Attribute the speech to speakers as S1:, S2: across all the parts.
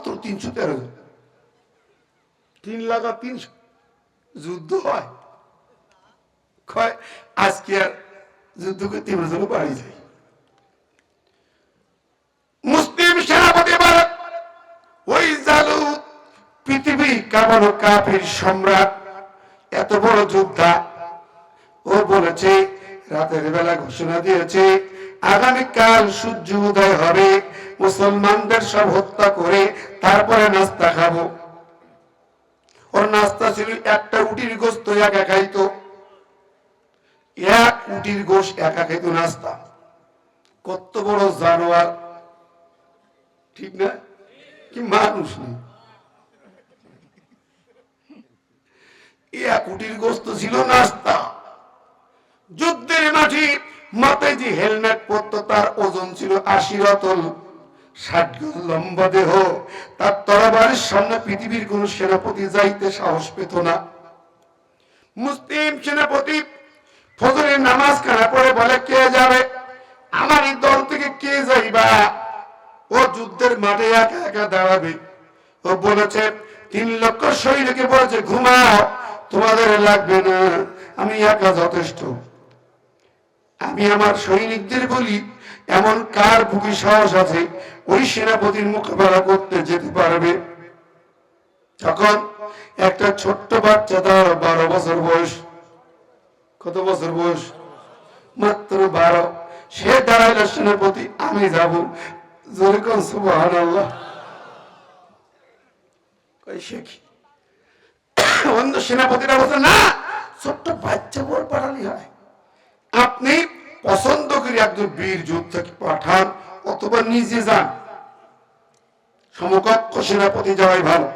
S1: মাত্র তিনশো তেরো জন। তিন লাখ আর তিনশো। যুদ্ধ হয়। আজকে আর যুদ্ধ করতে আমরা বাড়ি যাই মুসলিম সেনাপতি ওই জালুদ পৃথিবী কামানো কাফির সম্রাট? এত বড় যোদ্ধা। ও বলেছে, রাতের বেলা ঘোষণা দিয়েছে আগামীকাল সূর্য উদয় হবে। মুসলমানদের সব হত্যা করে তারপরে নাস্তা খাব। ওর নাস্তা ছিল একটা উটির গোস্ত, একা খাইতো। এক উটির গোশ একা খাইতো নাস্তা। কত বড় জানোয়ার। ঠিক না? কি মানুষ নেই এক উটির গোস্ত ছিল নাস্তা। যুদ্ধের মাঠে যে হেলমেট পরতো, তার ওজন ছিল আশি রতল ষাট লম্বা দেহ। তার তরবারের সামনে পৃথিবীর কোন সেনাপতি যাইতে সাহস পেত না। মুসলিম সেনাপতি ফজরের নামাজ কানা পড়ে বলে, কে যাবে? আমার এই দল থেকে কে যাইবা? ও যুদ্ধের মাঠে একা একা দাঁড়াবে। ও বলেছে, তিন লক্ষ সৈনিককে বলেছে, ঘুমাও, তোমাদের লাগবে না, আমি একা যথেষ্ট। আমি আমার সৈনিকদের বলি, এমন কার বুকে সাহস আছে, ওই সেনাপতির মোকাবেলা করতে যেতে পারবে? তখন একটা ছোট্ট বাচ্চা তার বারো বছর বয়স। কত বছর বয়স? মাত্র বারো। সে দাঁড়াইল সেনাপতি, আমি যাব। অন্য সেনাপতিরা বলছে না, ছোট্ট বাচ্চা বল পাঠালি হয়। পছন্দ করে একজন বীর যোদ্ধাকে পাঠান, অথবা নিজে যান। সমকক্ষ সেনাপতি যাওয়াই ভালো।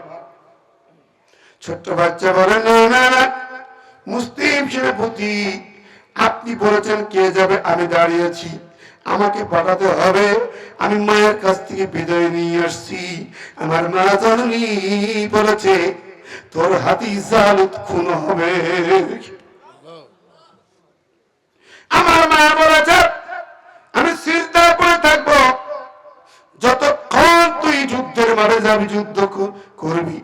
S1: ছোট্ট বাচ্চা বলে, না না না, মুসলিম সেনাপতি, আপনি বলেছেন কে যাবে, আমি দাঁড়িয়েছি। আমাকে পাঠাতে হবে, আমি মায়ের কাছ থেকে বিদায় নিয়ে আসছি। আমার মা জননী, বলেছে, তোর হাতি জালুত খুন হবে। আমার মা বলেছে আমি চিন্তা করে থাকব। যতক্ষণ তুই যুদ্ধের মাঠে যাবি, যুদ্ধ করবি।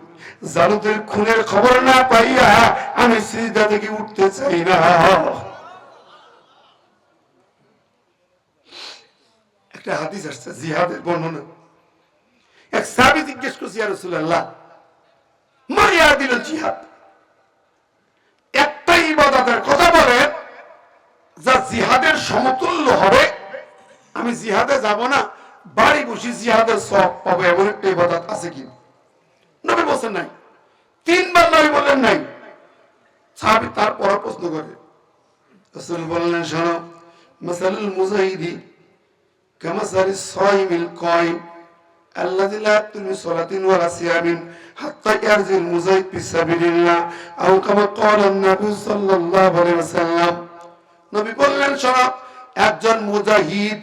S1: জালুদের খুনের খবর না পাইয়া আমি সিজদা থেকে উঠতে চাই না। একটা হাদিস আসছে, জিহাদের বর্ণনা। এক সাবি জিজ্ঞেস করছি আর রসুল্লাহ মারিয়া দিল জিহাদ। একটাই ইবাদতের কথা যা জিহাদের সমতুল্য হবে আমি জিহাদে যাব না বাড়ি বসে জিহাদের সব পাবো এমন একটা ইবাদত আছে কি নবী বলছেন নাই তিনবার নবী বললেন নাই সাহাবি তারপর প্রশ্ন করে রাসূল বললেন শোনো মাসালুল মুজাহিদি কামাসালি সাইমিল কাইম الذي لا يقتل من صلاة ولا صيام حتى يرجع المجاهد في سبيل الله أو كما قال النبي صلى الله عليه وسلم নবী বললেন, শোনো, একজন মুজাহিদ,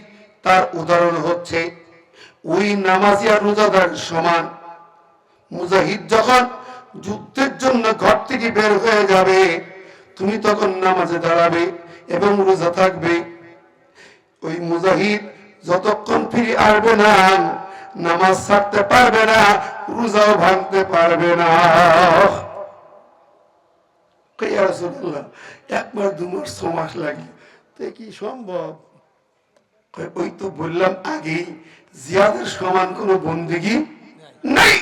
S1: তার উদাহরণ হচ্ছে, ওই নামাজি আর রোজাদার সমান। মুজাহিদ যখন যুদ্ধের জন্য ঘর থেকে বের হয়ে যাবে, তুমি তখন নামাজে দাঁড়াবে এবং রোজা থাকবে। ওই মুজাহিদ যতক্ষণ ফিরে আসবে না, নামাজ ছাড়তে পারবে না, রোজাও ভাঙতে পারবে না। দু মাস ছ মাস তো কি সম্ভব? ওই তো বললাম জিয়াদের সমান বন্দিগি নাই।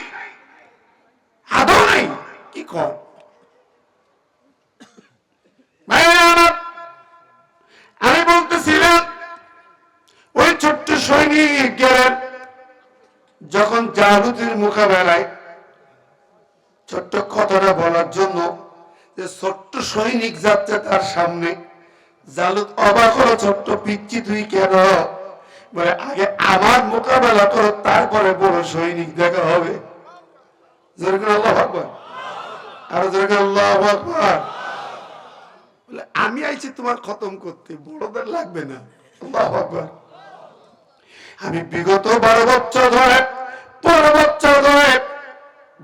S1: আদৌ নাই। কি কর? আমি বলতেছিলাম, ওই ছোট্ট সৈনিক গেলেন যখন জালুদের মোকাবেলায় ছোট্ট কথাটা জন্য যে ছোট্ট সৈনিক যাচ্ছে তার সামনে। জালুদ অবাক হলো, ছোট্ট পিচ্ছি তুই কেন? বলে, আগে আমার মোকাবেলা করো, তারপরে বড় সৈনিক দেখা হবে। বলে, আমি আইছি তোমার খতম করতে, বড়দের লাগবে না। আমি বিগত বারো বছর ধরে, পনেরো বছর ধরে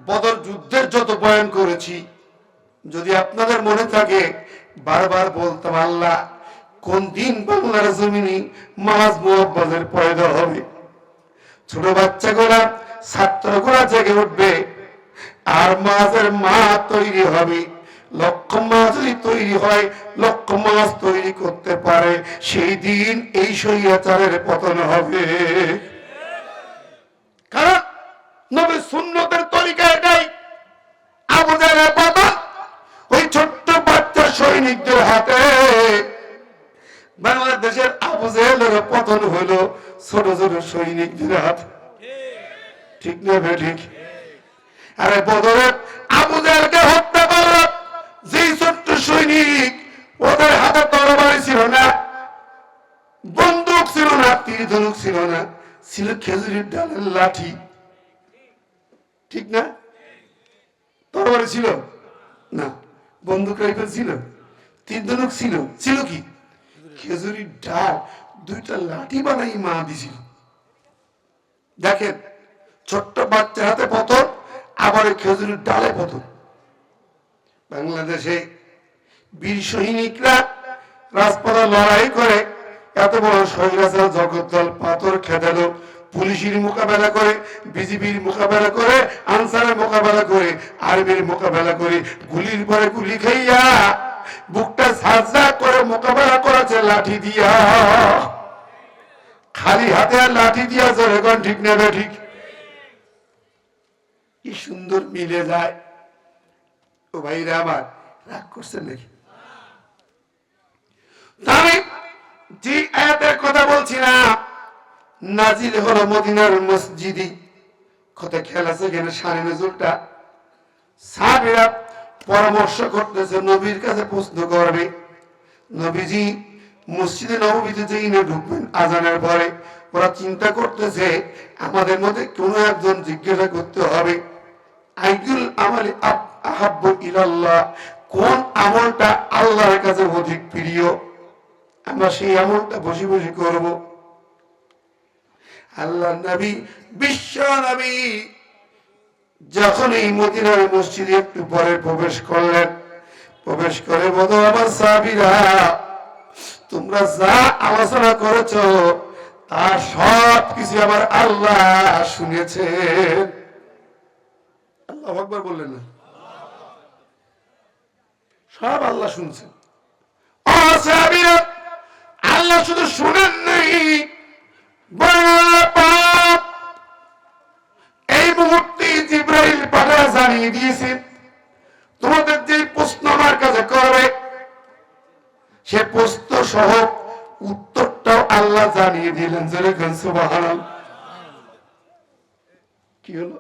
S1: বদর যুদ্ধের যত বয়ান করেছি যদি আপনাদের মনে থাকে, বারবার বলতাম, আল্লাহ, কোন দিন বাংলার জমিনে মাছ মোহাব্বতের পয়দা হবে? ছোট বাচ্চাগুলা ছাত্রগুলা জেগে উঠবে, আর মাছের মা তৈরি হবে। লক্ষ মাছ যদি তৈরি হয়, লক্ষ মাছ তৈরি করতে পারে। সেই দিন এই সৈয়াচারের পতন হবে। কারণ নবী সুন্নতের তরিকা এটাই। আবু সৈনিকদের হাতে বাংলাদেশের আবু জাহেলের পতন হলো ছোট ছোট সৈনিকদের হাতে। ঠিক না বে ঠিক? আরে বদরের আবু জাহেলকে হত্যা করল যেই ছোট্ট সৈনিক ওদের হাতে তরবারি ছিল না, বন্দুক ছিল না, তীর ধনুক ছিল না, ছিল খেজুরির ডালের লাঠি। ঠিক না? তরবারি ছিল? না। বন্দুক রাইফেল ছিল? ধনুক ছিল। ছিল কি? খেজুরির ডাল দুইটা লাঠি বানাই মা দিছিল। দেখেন, ছোট্ট বাচ্চার হাতে আবার ডালে বাংলাদেশে বীর সৈনিকরা রাজপথে লড়াই করে, এত বড় স্বৈরাচার জগদ্দল পাথর খেদালো, পুলিশের মোকাবেলা করে, বিজিবির মোকাবেলা করে, আনসারের মোকাবেলা করে, আর্মির মোকাবেলা করে, গুলির পরে গুলি খাইয়া বুকটা সাজা করে মোকাবেলা করেছে, লাঠি দিয়া। খালি হাতে আর লাঠি দিয়া জনগণ ঠিক নেবে ঠিক? কি সুন্দর মিলে যায়। ও ভাইরা আমার রাগ করছেন নাকি? আমি যে আয়াতের কথা বলছিলাম নাজিল হলো মদিনার মসজিদি কথা খেয়াল আছে এখানে সানি নজরুলটা সাহাবীরা পরামর্শ করতেছে, নবীর কাছে প্রশ্ন করবে, নবীজি, মসজিদে নবীতে যেই না ঢুকবেন আজানের পরে, ওরা চিন্তা করতেছে, আমাদের মধ্যে কোনো একজন জিজ্ঞাসা করতে হবে ইলাল্লাহ, কোন আমলটা আল্লাহর কাছে অধিক প্রিয়? আমরা সেই আমলটা বসে বসে করব। আল্লাহ নবী, বিশ্ব নবী যখন এই মদিনার মসজিদে একটু পরে প্রবেশ করলেন, প্রবেশ করে বলো আমার সাবিরা তোমরা যা আলোচনা করেছ, তার সব কিছু আমার আল্লাহ শুনেছেন। আল্লাহ আকবার বললেন না। সব আল্লাহ শুনছেন। আল্লাহ শুধু শুনেন নাই জানিয়ে দিয়েছেন তোমাদের যে প্রশ্ন আমার কাছে করবে, সে প্রশ্ন সহ উত্তরটাও আল্লাহ জানিয়ে দিলেন যেরকম সুবহানাল্লাহ। কি হলো?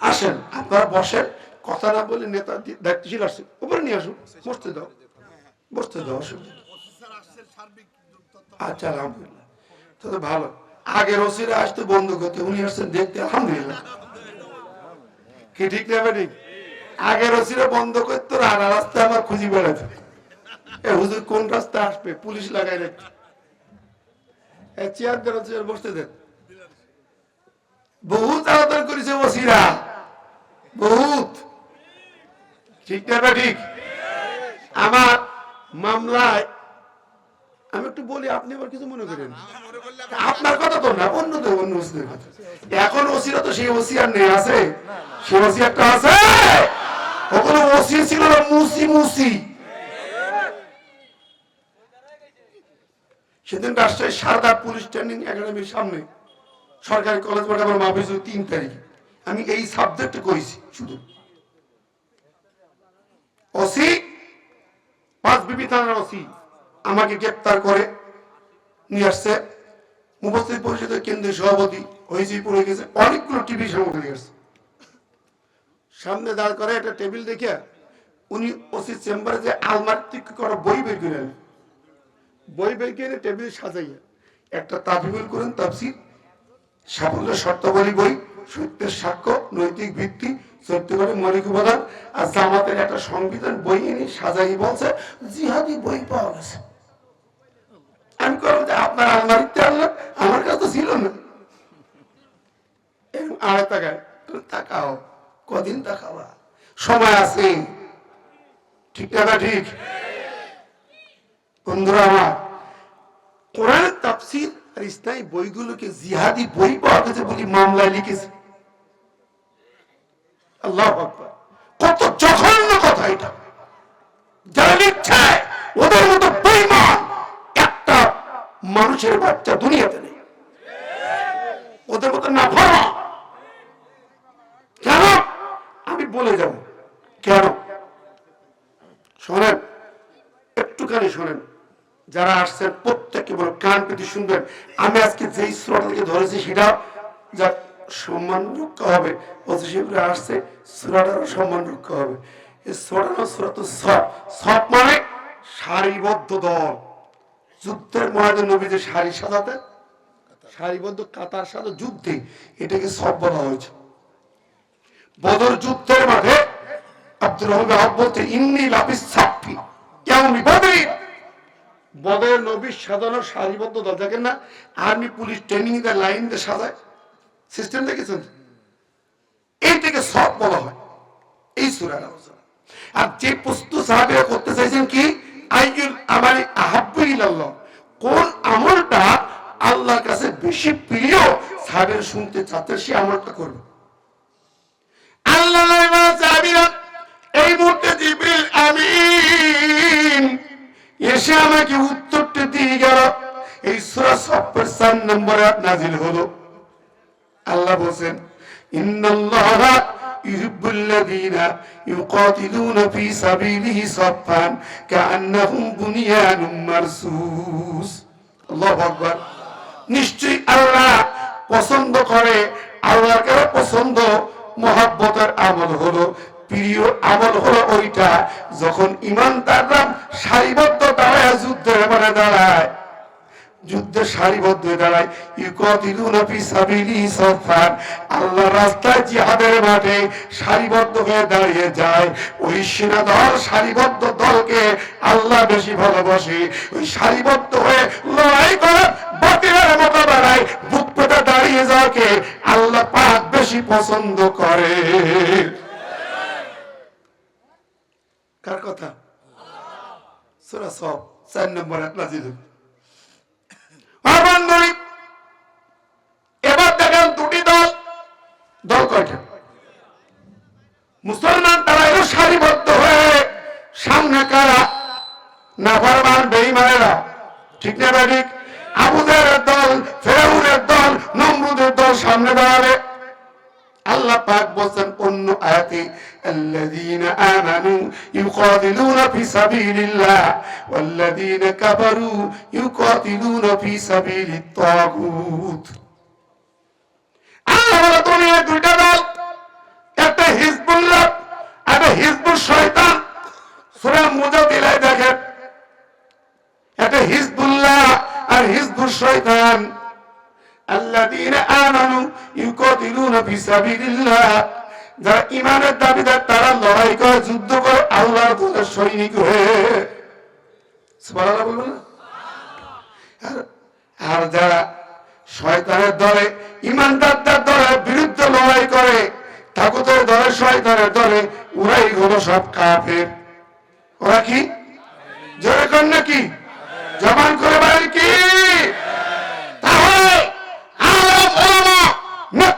S1: আসেন, আপনারা বসেন, কথা না বলে নেতা দায়িত্বশীল আসছে উপরে নিয়ে আসুন বসতে দাও বসতে দাও। আচ্ছা আলহামদুলিল্লাহ। তো ভালো। আগের ওসিরা আসতে বন্ধ করতে উনি আসছেন দেখতে আলহামদুলিল্লাহ। কি ঠিক নেবে ঠিক আগের ওসিরা বন্ধ করতো আর রাস্তা আমার খুঁজি বেড়াতো। এ হুজুর কোন রাস্তা আসবে? পুলিশ লাগাই রাখতো। এ চেয়ার দেন চেয়ার বসতে দেন। বহুত আবেদন করেছে ওসিরা। বহুত। ঠিক নেবে ঠিক আমার মামলায় আমি একটু বলি আপনি আবার কিছু মনে করেন? আপনার কথা তো না অন্য তো অন্য কথা। এখন ওসিরা তো সেই ওসি আর নেই আছে? ওসি একটা আছে? ওসি ছিল না মুসি মুসি। সেদিন রাজশাহী সারদা পুলিশ ট্রেনিং একাডেমির সামনে সরকারি কলেজ বোর্ড আমার মাহফিজ তিন তারিখে। আমি এই সাবজেক্ট করেছি শুধু। ওসি পাঁচ বিবি থানার ওসি আমাকে গ্রেপ্তার করে, নিয়ে আসছে। মুফাসির পরিষদের কেন্দ্রীয় সভাপতি হয়েছে পড়ে গেছে। অনেকগুলো টিভি সামগ্রী আসছে। সামনে দাঁড় করে একটা টেবিল দেখে উনি ওসি চেম্বারে যে আলমারি থেকে করা বই বের করে বই বের করে টেবিল সাজাইয়া একটা তাফিবুল করেন তাফসির সাফল্য শর্তাবলী বই, সত্যের সাক্ষ্য, নৈতিক ভিত্তি সত্য করে উপাদান আর জামাতের একটা সংবিধান, বই এনে সাজাই বলছে, জিহাদি বই পাওয়া গেছে। আমি করলাম যে আপনার আলমারিতে আনলাম আমার কাছে তো ছিল না। তাকাও, কদিন তাকাবা? সময় আছে। ঠিক না ঠিক? বন্ধুরা আমার, কোরআনের তাফসির আর ইসলামী বইগুলোকে জিহাদি বই পাওয়া গেছে বলি মামলায় লিখেছে। আল্লাহ কত জঘন্য কথা এটা। যারা লিখছে ওদের মতো বেইমান একটা মানুষের বাচ্চা দুনিয়াতে নেই। ওদের মতো না ভাবা কেন? আমি বলে যাব। কেন? শোনেন, একটুখানি শোনেন। যারা আসছেন, প্রত্যেকে বলে কান পেতে শুনবেন। আমি আজকে যেই শ্রোতাকে ধরেছি, সেটা যা সম্মান রক্ষা হবে। আসছে, সুরাটারও সম্মান রক্ষা হবে। এই সুরাত সব মানে সারিবদ্ধ দল। যুদ্ধের মহাজন নবী যে সারি সারিবদ্ধ কাতার সাথে যুদ্ধে এটাকে সব বলা হয়েছে। বদর যুদ্ধের মাঠে আব্দুর রহমান বলতে ইন্নি লাফিস সাফি কেমন বদরি। বদর নবীর সাজানো সারিবদ্ধ দল। দেখেন না, আর্মি পুলিশ ট্রেনিং দেয়, লাইন দিয়ে সাজায়। সিস্টেম দেখেছেন? এইটাকে সব বলা হয়। এই সুরার আলোচনা। আর যে প্রশ্ন সাহাবিরা করতে চাইছেন কি? আইয়ুল আমারি কোন আমলটা আল্লাহর কাছে বেশি প্রিয়? সাহাবের শুনতে সে আমলটা করবে। আল্লাহ এই মুহূর্তে জিবরিল আমিন এসে আমাকে উত্তরটা দিয়ে গেল। এই সূরা সফের 4 নম্বরে নাজিল হলো। আল্লাহ বলেন ইন্নাল্লাহা ইউকাতিলুনা ফি সাফফান কাআন্নাহুম বুনিয়ানুম আল্লাহু আকবার। আল্লাহ পছন্দ করে, আল্লাহর কাছে পছন্দ মহাব্বতের আমল হলো, প্রিয় আমল হলো ওইটা, যখন ইমানদাররা সারিবদ্ধ দাঁড়ায় যুদ্ধের মানে দাঁড়ায় যুদ্ধে সারিবদ্ধ হয়ে দাঁড়ায়। আল্লাহ রাস্তায় জিহাদের মাঠে সারিবদ্ধ হয়ে দাঁড়িয়ে যায়। ওই সেনা দল সারিবদ্ধ দলকে আল্লাহ বেশি ভালোবাসে। ওই সারিবদ্ধ হয়ে লড়াই করে, বাতিলের মোকাবেলায় বুক পেতে দাঁড়িয়ে যাওয়াকে আল্লাহ পাক বেশি পছন্দ করে। কার কথা? সূরা সব, চার নম্বর এক নাজিল। এবার দেখেন দুটি দল দল কয়টা? মুসলমান তারা এলো সারিবদ্ধ হয়ে সামনে কারা? নাফারমান, বেইমানেরা। ঠিক না ঠিক? আবুদের দল, ফেরাউনের দল, নমরুদের দল সামনে দাঁড়াবে। আল্লাহ পাক বলছেন অন্য আয়াতে الذين آمنوا يقاتلون في سبيل الله والذين كفروا يقاتلون في سبيل الطاغوت আল্লাহ বলে দুনিয়ায় দুইটা দল একটা হিজবুল্লাহ একটা হিজবুল শয়তান সূরা মুজাদিলায় দেখেন একটা হিজবুল্লাহ আর হিজবুল শয়তান আল্লাযীনা আমানু ইউকাতিলুনা ফি সাবিলিল্লাহ যারা ইমানের দাবিদার, তারা লড়াই করে, যুদ্ধ করে সৈনিক আর- যারা শয়তানের দলে ইমানদারদের দলের বিরুদ্ধে লড়াই করে দলে, শয়তানের দলে, ওরাই হলো সব কাফের। ওরা কি? জোরে কর নাকি জমান করে বলেন কি? not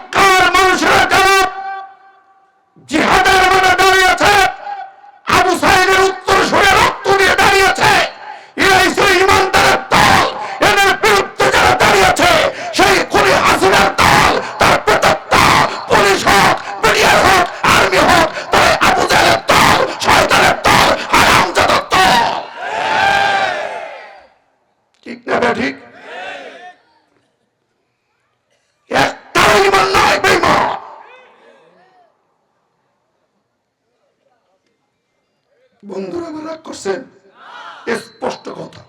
S1: করছেন স্পষ্ট কথা।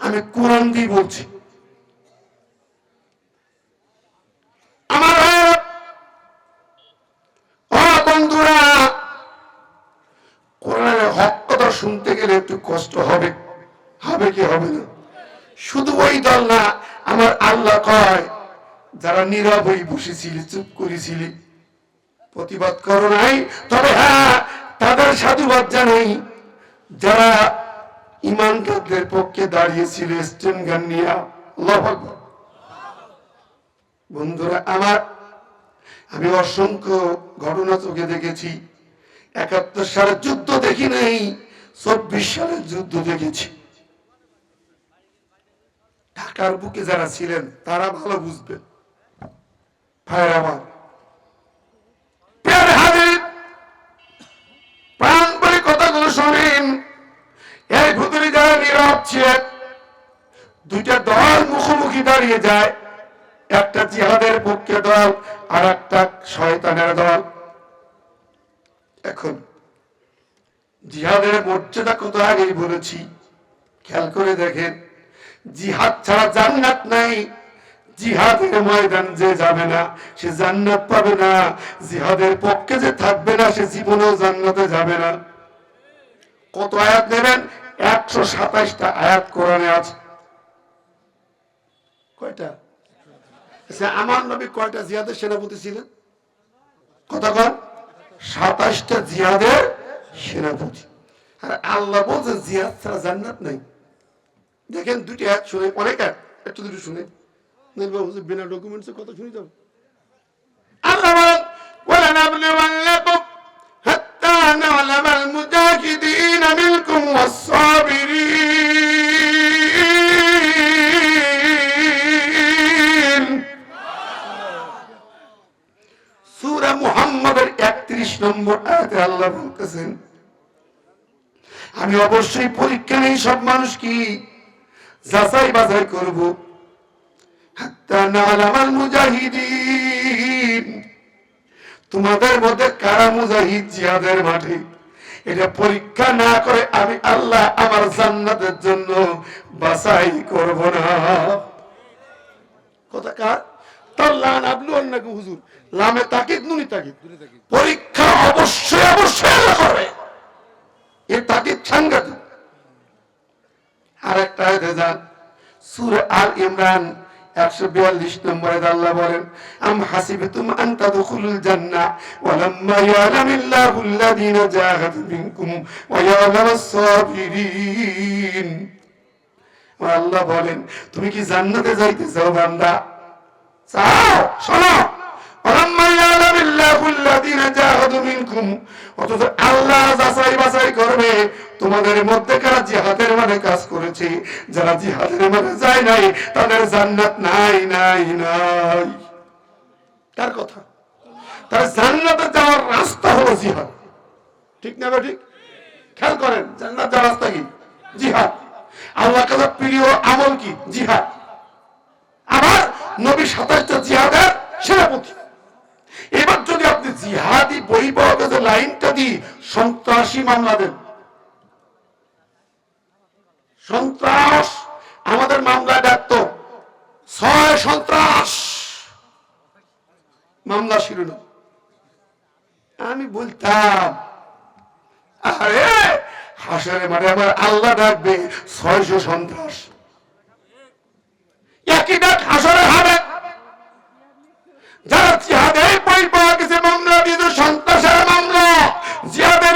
S1: আমি কোরআন দিয়ে বলছি। শুনতে গেলে একটু কষ্ট হবে। হবে কি হবে না? শুধু ওই দল না, আমার আল্লাহ কয়, যারা নীরব হয়ে বসেছিলি, চুপ করেছিলি, প্রতিবাদ করো নাই। তবে হ্যাঁ তাদের সাধুবাদ জানাই। যারা ইমানদারদের পক্ষে দাঁড়িয়েছিল স্টেন গান নিয়ে বন্ধুরা, আমার, আমি অসংখ্য ঘটনা চোখে দেখেছি। একাত্তর সালের যুদ্ধ দেখি নাই, চব্বিশ সালের যুদ্ধ দেখেছি। ঢাকার বুকে যারা ছিলেন, তারা ভালো বুঝবেন। ভাইয়ের আমার মুখোমুখি দাঁড়িয়ে যায়। একটা জিহাদের পক্ষে দল, আর একটা শয়তানের দল। এখন, জিহাদের মর্যাদা কত আগেই বলেছি। খেয়াল করে দেখেন, জিহাদ ছাড়া জান্নাত নাই। জিহাদের ময়দান যে যাবে না, সে জান্নাত পাবে না। জিহাদের পক্ষে যে থাকবে না, সে জীবনেও জান্নাতে যাবে না। কত আয়াত নেবেন? একশো সাতাইশটা আয়াত কোরআনে আছে। কয়টা? আচ্ছা, আমার নবী কয়টা সেনাপতি ছিলেন? কথা সাতাশটা সেনাপতি। আর আল্লাহ বলছেন জিয়াদ ছাড়া জান্নাত নাই। দেখেন দুটি হাত শুনে, অনেক হাত একটু দুটো শুনে। বিনা ডকুমেন্টসের কথা শুনি তো আল্লাহ বলেন আল্লাহ হাত্তা নালা আল্লাহ বলতেছেন আমি অবশ্যই পরীক্ষা নেই সব মানুষ কি যাচাই বাছাই করব? তোমাদের মধ্যে কারা মুজাহিদ জিহাদের মাঠে? এটা পরীক্ষা না করে আমি আল্লাহ আমার জান্নাতের জন্য বাছাই করব না। কথা কার? তার লান আবলু অন্যকে হুজুর। লামে তাকিদ। নুনি তাকিদ। পরীক্ষা অবশ্যই অবশ্যই করবে। এ তাকিদ সাংঘাতিক। আর একটা আয়াতে সূরা আল ইমরান 142 নম্বরে আল্লাহ বলেন, আম হাসিবতুম আন তাদখুলুল জান্নাহ, ওয়া লাম্মা ইয়ালামিল্লাহু আল্লাযীনা জাহাদু মিনকুম, ওয়া ইয়ালামাস সাবিরিন আল্লাহ বলেন, তুমি কি জান্নাতে যাইতে চাও বান্দা? চাও শোনো। মিনকুম অথচ আল্লাহ যাচাই বাছাই করবে, তোমাদের মধ্যে কারা জিহাদের মানে কাজ করেছে। যারা জিহাদের মানে যায় নাই, তাদের জান্নাত নাই নাই নাই। কথা। তার জান্নাতে যাওয়ার রাস্তা হলো জিহাদ। ঠিক না ঠিক খেয়াল করেন, জান্নাত যাওয়ার রাস্তা কি? জিহাদ। আল্লাহ প্রিয় আমল কি? জিহাদ। আবার নবী সাতাশটা জিহাদের সেনাপতি। এবার যদি আপনি জিহাদি বহির্ভূত যে লাইনটা দিই, সন্ত্রাসী মামলা দেন। সন্ত্রাস, আমাদের মামলা ডাকতো ছয় সন্ত্রাস। মামলা শিরোনাম। আমি বলতাম, আরে হাসরে মানে আমার আল্লাহ ডাকবে, ছয়শো সন্ত্রাস। একই ডাক হাসরে হবে যারা জিহাদের পরিবার গেছে মামলা দিয়েছে সন্ত্রাসের মামলা জিহাদের